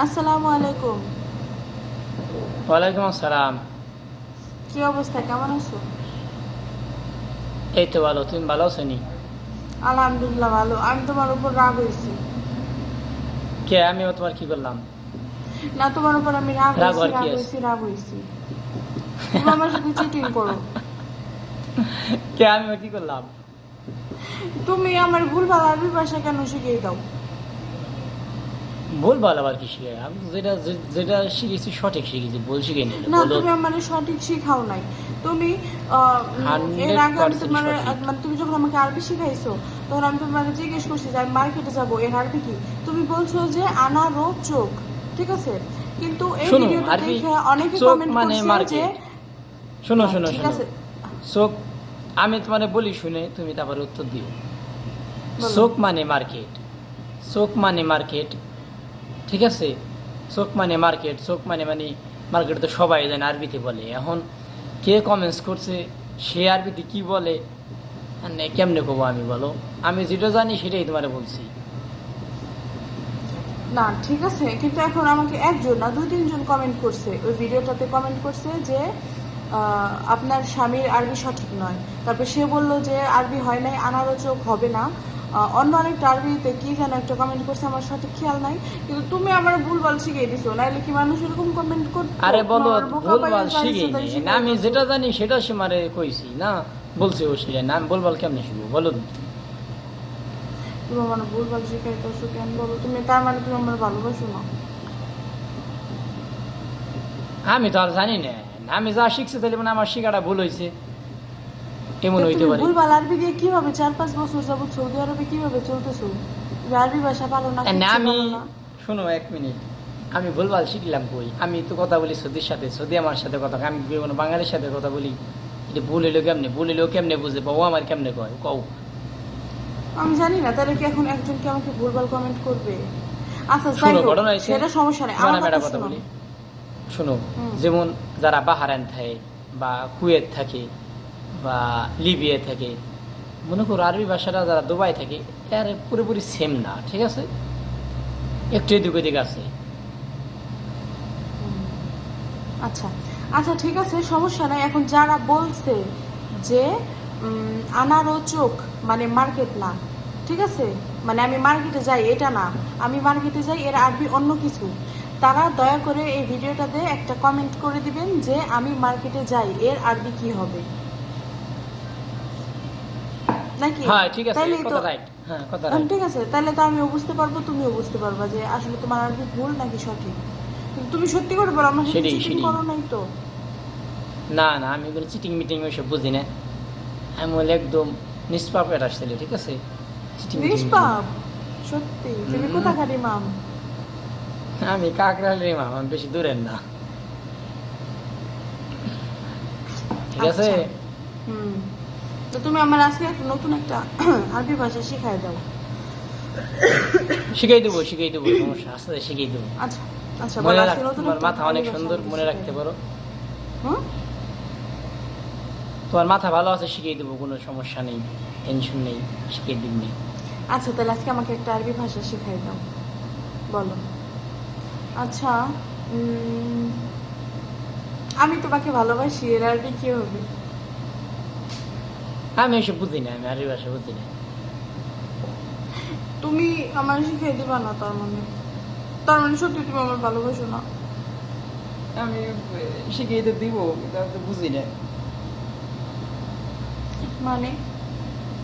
আসসালামু আলাইকুম। ওয়ালাইকুম আসসালাম। কি অবস্থা? কেমন আছো? এই তো ভালো। তুমি ভালো আছো নি? আলহামদুলিল্লাহ ভালো। আমি তোমার উপর রাগ হয়েছি। কে? আমিও তোমার কি করলাম? না তোমার উপর আমি রাগ রাগ হয়েছি রাগ হয়েছি রাগ হয়েছি। তুমি আমার সাথে চিটিং করো। কে? আমিও কি করলাম? তুমি আমার ভুলভাল আরবি ভাষা কেন শিখিয়ে দাও? ভুল ভালো আবার কি শিখে আমি যেটা যেটা শিখেছি সঠিক শিখেছি ভুল শিখে নিলে না তুমি আমার সঠিক শিখাও নাই। তুমি এর আগে আমি তোমার মানে তুমি যখন আমাকে আরবি শিখাইছো তখন আমি তোমাকে জিজ্ঞেস করছি যে আমি মার্কেটে যাব এর আরবি কি? তুমি বলছো যে আনা রো চোখ ঠিক আছে? কিন্তু এই ভিডিওটা দেখে অনেকে কমেন্ট মানে করছে যে শোনো শোনো শোনো। চোখ আমি তোমার বলি শুনে তুমি তারপরে উত্তর দিও। বলো। চোখ মানে মার্কেট। চোখ মানে মার্কেট। ঠিক আছে? চোখ মানে মার্কেট চোখ মানে মানে মার্কেট তো সবাই জানে, আরবিতে বলে। এখন কে কমেন্টস করছে, সে আরবিতে কি বলে মানে কেমনে কবো আমি, বলো? আমি যেটা জানি সেটাই তোমারে বলছি। না, ঠিক আছে, কিন্তু এখন আমাকে একজন না, দুই তিনজন কমেন্ট করছে। ওই ভিডিওটাতে কমেন্ট করছে যে আপনার স্বামীর আরবি সঠিক নয়। তারপর সে বলল যে, আরবি হয় নাই আনারোচক হবে না। অন্য আরেকটা আরবিতে কি যেন একটা কমেন্ট করছে আমার সঠিক খেয়াল নাই। কিন্তু তুমি আমার ভুলভাল শিখিয়ে দিছো নাইলে কি মানুষ এরকম কমেন্ট করতো? আরে বলো ভুলভাল নি। শিখিয়ে না আমি যেটা জানি সেটা সে মারে কইছি না? বলছে ও সেটা না আমি বলবাল কেমনে শিখব? বলো তুমি আমার ভুলভাল শিখাইতেছো কেন? বলো তুমি তার মানে তুমি আমার ভালোবাসো না। আমি তো আর জানি না। আমি যা শিখছি তাহলে মানে আমার শিখাটা ভুল হয়েছে এমন হইতে পারে। ভুলভাল আরবি দিয়ে কীভাবে চার পাঁচ বছর যাবত সৌদি আরবে কীভাবে চলতেছো? আরবি ভাষা পারো না না আমি পারো না। এক মিনিট। আমি ভুলভাল শিখলাম কই? আমি তো কথা বলি সৌদির সাথে সৌদি আমার সাথে কথা আমি কি কোনো বাঙালির সাথে কথা বলি? এটা ভুল হইল কেমনে? ভুল হইল কেমনে বুঝে? বা ও আমার কেমনে কয়? কও। আমি জানি না তাহলে কি এখন একজন কি আমাকে ভুলভাল কমেন্ট করবে? আচ্ছা যাই শোনো হোক, সেটা সমস্যা নেই আমার কথা কথা বলি। শোনো যেমন যারা বাহারান থাকে বা কুয়েত থাকে বা লিবিয়া থাকে মনে করো আরবি ভাষাটা যারা দুবাই থাকে এর পুরোপুরি সেম না ঠিক আছে? একটু এদিক ওদিক আছে। আচ্ছা আচ্ছা ঠিক আছে সমস্যা নাই। এখন যারা বলছে যে উম, আনারো চোখ মানে মার্কেট না ঠিক আছে? মানে আমি মার্কেটে যাই এটা না। আমি মার্কেটে যাই এর আরবি অন্য কিছু। তারা দয়া করে এই ভিডিওটাতে একটা কমেন্ট করে দিবেন যে আমি মার্কেটে যাই এর আরবি কি হবে? নাকি? হ্যাঁ ঠিক আছে কথা রাইট হ্যাঁ কথা হ্যাঁ, রাইট ঠিক আছে তাহলে তো আমিও বুঝতে পারব তুমিও বুঝতে পারবা যে আসলে তোমার আরবি ভুল নাকি সঠিক। তুমি সত্যি করে বলো চিটিং। করো নাই তো। না না আমি কোনো চিটিং মিটিং ওইসব বুঝি না। আমি হলে একদম নিষ্পাপ এটা ঠিক আছে? চিটিং। নিষ্পাপ? সত্যি? তুমি হুম। কোথাকার ইমাম আমি কাকরালের ইমাম আমি বেশি দূরের না। ঠিক আছে? আচ্ছা। হুম। তো তুমি আমার আজকে নতুন একটা আরবি ভাষা শিখাই দাও। শিখাই দেবো শিখাই দেবো সমস্যা আস্তে আস্তে শিখাই দেবো। আচ্ছা আচ্ছা মনে তোমার মাথা অনেক সুন্দর মনে রাখতে পারো। তোমার মাথা ভালো আছে শিখিয়ে দেবো কোনো সমস্যা নেই টেনশন নেই শিখিয়ে দিবনি আচ্ছা তাহলে আজকে আমাকে একটা আরবি ভাষা শিখাই দাও। বলো। আচ্ছা আমি তোমাকে ভালোবাসি এর আরবি কি হবে? আমি এসব বুঝি না আমি আরবি ভাষা বুঝি না। তুমি আমার শিখিয়ে দিবা না তার মানে। তার মানে সত্যি তুমি আমার ভালোবাসো না। আমি শিখিয়ে তো দিব কিন্তু আমি তো বুঝি না। মানে?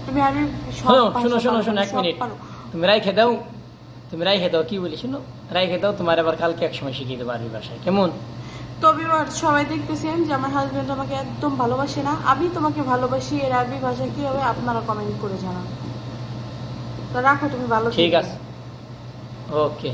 তুমি আরবি শোনো শোনো শোনো শোনো এক মিনিট। তুমি রাইখে দাও তুমি রাই রাইখে দাও কি বলি শোনো? রাই রাইখে দাও তোমার আবার কালকে এক সময় শিখিয়ে দেবো আরবি ভাষায়। কেমন? তবে সবাই দেখতেছেন যে আমার হাজবেন্ড আমাকে একদম ভালোবাসে না। আমি তোমাকে ভালোবাসি এর আরবি ভাষা কি হবে আপনারা কমেন্ট করে জানান? তো রাখো তুমি ভালো ঠিক আছে। ওকে